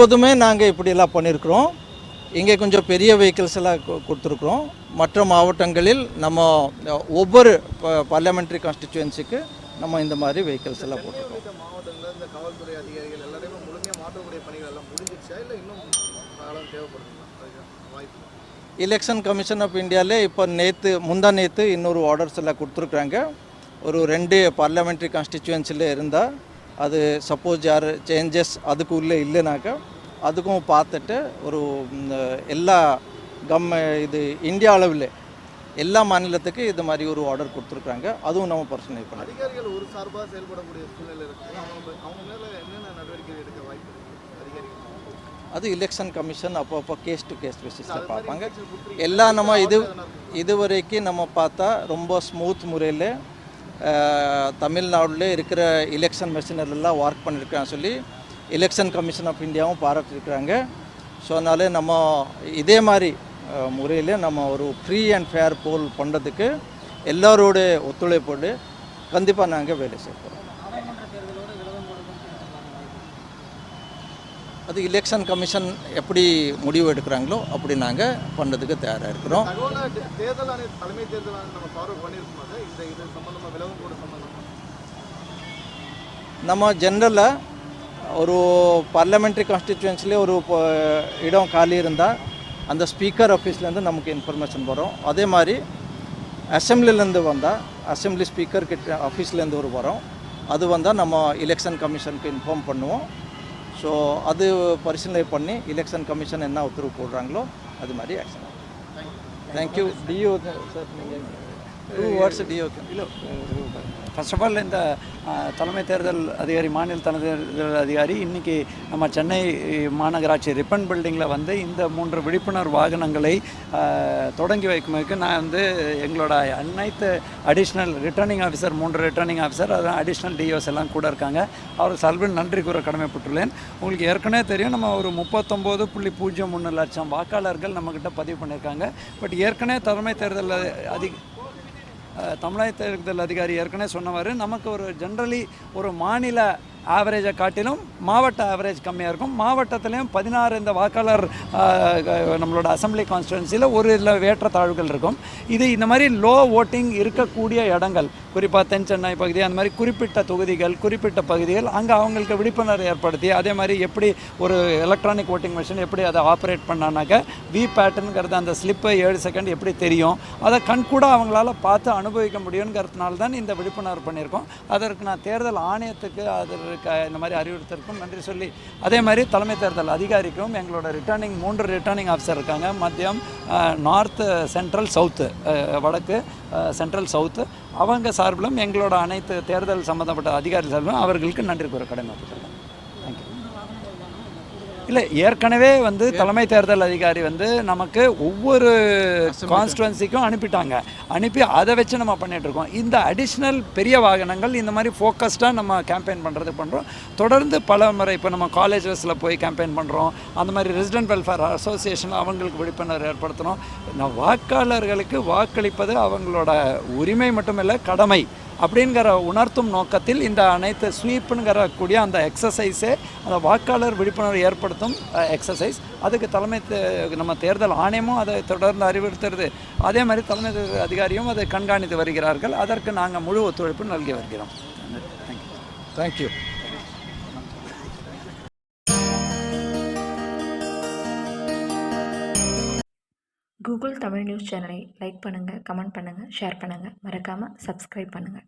எப்போதுமே நாங்கள் இப்படியெல்லாம் பண்ணியிருக்கிறோம் இங்கே கொஞ்சம் பெரிய வெஹிக்கிள்ஸ் எல்லாம் கொடுத்துருக்குறோம். மற்ற மாவட்டங்களில் நம்ம ஒவ்வொரு பார்லிமெண்ட்ரி கான்ஸ்டிச்சுவன்சிக்கு நம்ம இந்த மாதிரி வெஹிக்கிள்ஸ் எல்லாம் போட்டிருக்கோம். உள்ளிட்ட மாவட்டங்களில் இந்த காவல்துறை அதிகாரிகள் எல்லாரையுமே முழுமையாக மாற்றக்கூடிய பணிகள் எல்லாம் முடிஞ்சிருச்சா? இல்லை இன்னும் காலம் தேவைப்படுதுங்களா? அதுக்கு வாய்ப்பு. எலெக்ஷன் கமிஷன் ஆஃப் இந்தியாவிலே இப்போ நேற்று முந்தா நேற்று இன்னொரு ஆர்டர்ஸ் எல்லாம் கொடுத்துருக்குறாங்க. ஒரு ரெண்டு பார்லிமெண்ட்ரி கான்ஸ்டிச்சுவன்சியில் இருந்தால் அது சப்போஸ் யார் சேஞ்சஸ் அதுக்கு உள்ளே இல்லைனாக்கா அதுக்கும் பார்த்துட்டு ஒரு எல்லா கம் இது இந்தியா அளவில் எல்லா மாநிலத்துக்கு இது மாதிரி ஒரு ஆர்டர் கொடுத்துருக்குறாங்க. அதுவும் நம்ம பர்சனல் பண்ணி. அதிகாரிகள் ஒரு சார்பாக செயல்படக்கூடிய சூழ்நிலை இருக்குது அவங்க அவங்க மேலே என்னென்ன நடவடிக்கை எடுக்க வாய்ப்பு இருக்குது அதிகாரிகள். அது எலெக்ஷன் கமிஷன் அப்பப்போ கேஸ் டு கேஸ் பேசிஸில் பார்ப்பாங்க. கொடுத்துருக்கீங்க. எல்லாம் நம்ம இது இருக்குங்களா? இதுவரைக்கும் நம்ம பார்த்தா ரொம்ப ஸ்மூத் முறையில் தமிழ்நாடுல இருக்கிற எலெக்ஷன் மிஷினர்லாம் ஒர்க் பண்ணியிருக்கான்னு சொல்லி எலெக்ஷன் கமிஷன் ஆஃப் இந்தியாவும் பாராட்டிருக்கிறாங்க. ஸோ அதனால நம்ம இதே மாதிரி முறையில் நம்ம ஒரு ஃப்ரீ அண்ட் ஃபேர் போல் பண்ணுறதுக்கு எல்லாரோட ஒத்துழைப்போடு கண்டிப்பாக நாங்கள் வேலை செய்ய போகிறோம் அது எலெக்ஷன் கமிஷன் எப்படி முடிவு எடுக்கிறாங்களோ அப்படி நாங்கள் பண்ணுறதுக்கு தயாராக இருக்கிறோம். தேர்தல் ஆணைய தலைமை தேர்தல் நம்ம ஃபார்வர்ட் பண்ணியிருக்கோம் அதை இந்த இது சம்மந்தமாக விலகும் கூட சம்மந்தமாக நம்ம ஜென்ரலாக ஒரு பார்லிமெண்ட்ரி கான்ஸ்டிச்சுவன்சிலே ஒரு இடம் காலி இருந்தால் அந்த ஸ்பீக்கர் ஆஃபீஸ்லேருந்து நமக்கு இன்ஃபர்மேஷன் வரும். அதே மாதிரி அசெம்பிளிலேருந்து வந்தால் அசெம்பிளி ஸ்பீக்கர் கிட்ட ஆஃபீஸ்லேருந்து ஒரு வரும். அது வந்தால் நம்ம எலெக்ஷன் கமிஷனுக்கு இன்ஃபார்ம் பண்ணுவோம். ஸோ அது பரிசீலனை பண்ணி எலெக்ஷன் கமிஷன் என்ன உத்தரவு போடுறாங்களோ அது மாதிரி action thank you DO sir நீங்கள் டூ வேர்ட்ஸ் டிஓ இல்லை ஃபர்ஸ்ட் ஆஃப் ஆல் இந்த தலைமை தேர்தல் அதிகாரி மாநில தலைமை தேர்தல் அதிகாரி இன்றைக்கி நம்ம சென்னை மாநகராட்சி ரிப்பன் பில்டிங்கில் வந்து இந்த மூன்று விழிப்புணர்வு வாகனங்களை தொடங்கி தொடங்கி வைக்கும்போது நான் வந்து எங்களோட அனைத்து அடிஷ்னல் ரிட்டர்னிங் ஆஃபீஸர் மூன்று ரிட்டர்னிங் ஆஃபீஸர் அதான் அடிஷ்னல் டிஓஸ் எல்லாம் கூட இருக்காங்க. அவருக்கு சார்பில் நன்றி கூற கடமைப்பட்டுள்ளேன். உங்களுக்கு ஏற்கனவே தெரியும் நம்ம ஒரு முப்பத்தொம்போது புள்ளி பூஜ்ஜியம் ஒன்று லட்சம் வாக்காளர்கள் நம்மக்கிட்ட பதிவு பண்ணியிருக்காங்க. பட் ஏற்கனவே தலைமை தேர்தல் அதிக தமிழக தேர்தல் அதிகாரி ஏற்கனவே சொன்னவர் நமக்கு ஒரு ஜென்ரலி ஒரு மாநில ஆவரேஜை காட்டிலும் மாவட்ட ஆவரேஜ் கம்மியாக இருக்கும். மாவட்டத்திலையும் பதினாறு இந்த வாக்காளர் நம்மளோட அசம்பிளி கான்ஸ்டுவன்சியில் ஒரு இதில் வேற்றத்தாழ்வுகள் இருக்கும். இது இந்த மாதிரி லோ ஓட்டிங் இருக்கக்கூடிய இடங்கள். குறிப்பாக தென் சென்னை பகுதி அந்த மாதிரி குறிப்பிட்ட தொகுதிகள் குறிப்பிட்ட பகுதிகள் அங்கே அவங்களுக்கு விழிப்புணர்வு ஏற்படுத்தி அதே மாதிரி எப்படி ஒரு எலக்ட்ரானிக் ஓட்டிங் மிஷின் எப்படி அதை ஆப்ரேட் பண்ணானாக்க வி பேட்டர்னுங்கிறது அந்த ஸ்லிப்பை ஏழு செகண்ட் எப்படி தெரியும் அதை கண்கூட அவங்களால பார்த்து அனுபவிக்க முடியுங்கிறதுனால தான் இந்த விழிப்புணர்வு பண்ணியிருக்கோம். அதற்கு நான் தேர்தல் ஆணையத்துக்கு க இந்த மாதிரி அறிவுறுத்தலுக்கும் நன்றி சொல்லி அதே மாதிரி தலைமை தேர்தல் அதிகாரிக்கும் எங்களோட ரிட்டர்னிங் மூன்று ரிட்டர்னிங் ஆஃபீஸர் இருக்காங்க. மத்தியம் நார்த்து சென்ட்ரல் சவுத்து வடக்கு சென்ட்ரல் சவுத்து அவங்க சார்பிலும் எங்களோட அனைத்து தேர்தல் சம்மந்தப்பட்ட அதிகாரி சார்பிலும் அவர்களுக்கு நன்றி கூற கடமைப்பட்டிருக்கேன் இல்லை ஏற்கனவே வந்து தலைமை தேர்தல் அதிகாரி வந்து நமக்கு ஒவ்வொரு கான்ஸ்டுவன்சிக்கும் அனுப்பிட்டாங்க. அனுப்பி அதை வச்சு நம்ம பண்ணிட்டு இருக்கோம். இந்த அடிஷ்னல் பெரிய வாகனங்கள் இந்த மாதிரி ஃபோக்கஸ்டாக நம்ம கேம்பெயின் பண்ணுறது பண்ணுறோம் தொடர்ந்து பல முறை இப்போ நம்ம காலேஜஸில் போய் கேம்பெயின் பண்ணுறோம் அந்த மாதிரி ரெசிடென்ட் வெல்ஃபேர் அசோசியேஷன் அவங்களுக்கு விழிப்புணர்வு ஏற்படுத்துகிறோம் நான் வாக்காளர்களுக்கு வாக்களிப்பது அவங்களோட உரிமை மட்டுமில்லை கடமை. அப்படிங்கிற உணர்த்தும் நோக்கத்தில் இந்த அனைத்து ஸ்வீப்புங்கிற கூடிய அந்த எக்ஸசைஸே அந்த வாக்காளர் விழிப்புணர்வு ஏற்படுத்தும் எக்ஸசைஸ் அதுக்கு தலைமை நம்ம தேர்தல் ஆணையமும் அதை தொடர்ந்து அறிவுறுத்துறது. அதே மாதிரி தலைமை தேர்தல் அதிகாரியும் அதை கண்காணித்து வருகிறார்கள். அதற்கு நாங்கள் முழு ஒத்துழைப்பு நல்கி வருகிறோம். Thank you thank you Google Tamil news சேனலை லைக் பண்ணுங்கள் கமெண்ட் பண்ணுங்கள் ஷேர் பண்ணுங்கள் மறக்காமல் சப்ஸ்கிரைப் பண்ணுங்கள்